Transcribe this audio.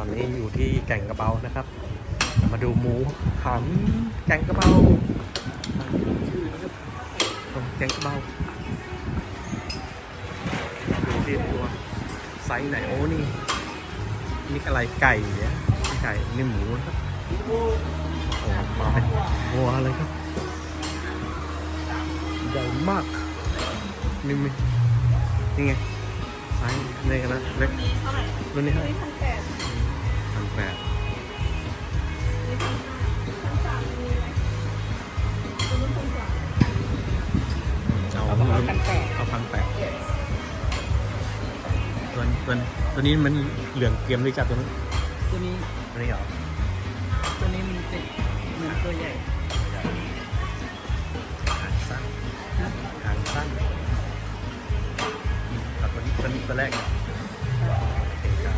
ตอนนี้อยู่ที่แก่งกระเบานะครับ มาดูหมูหันแก่งกระเบาชื่อนะครับแก่งกระเบาดูที่ตัวไซส์ไหนโอ้นี่นี่อะไรไก่เนี่ยไม่ไก่นี่หมูนะครับโอ้มาเป็นวัวเลยครับใหญ่มากนี่มีนี่ไงไซส์เล็กนะเล็กรุ่นนี้เท่าไหร่พั เอาเขาบอกว่าพันแปดเอาพันแปดตัวตัวตัวนี้มันเหลืองเกรียมด้วยจับตัวนี้ตัวนี้ตัวนี้เหรอตัวนี้มันจะเหมือนตัวใหญ่หางสั้นหางสั้นเอาตัวนี้ตัวนี้ตัวแรกเนี่ยเอกา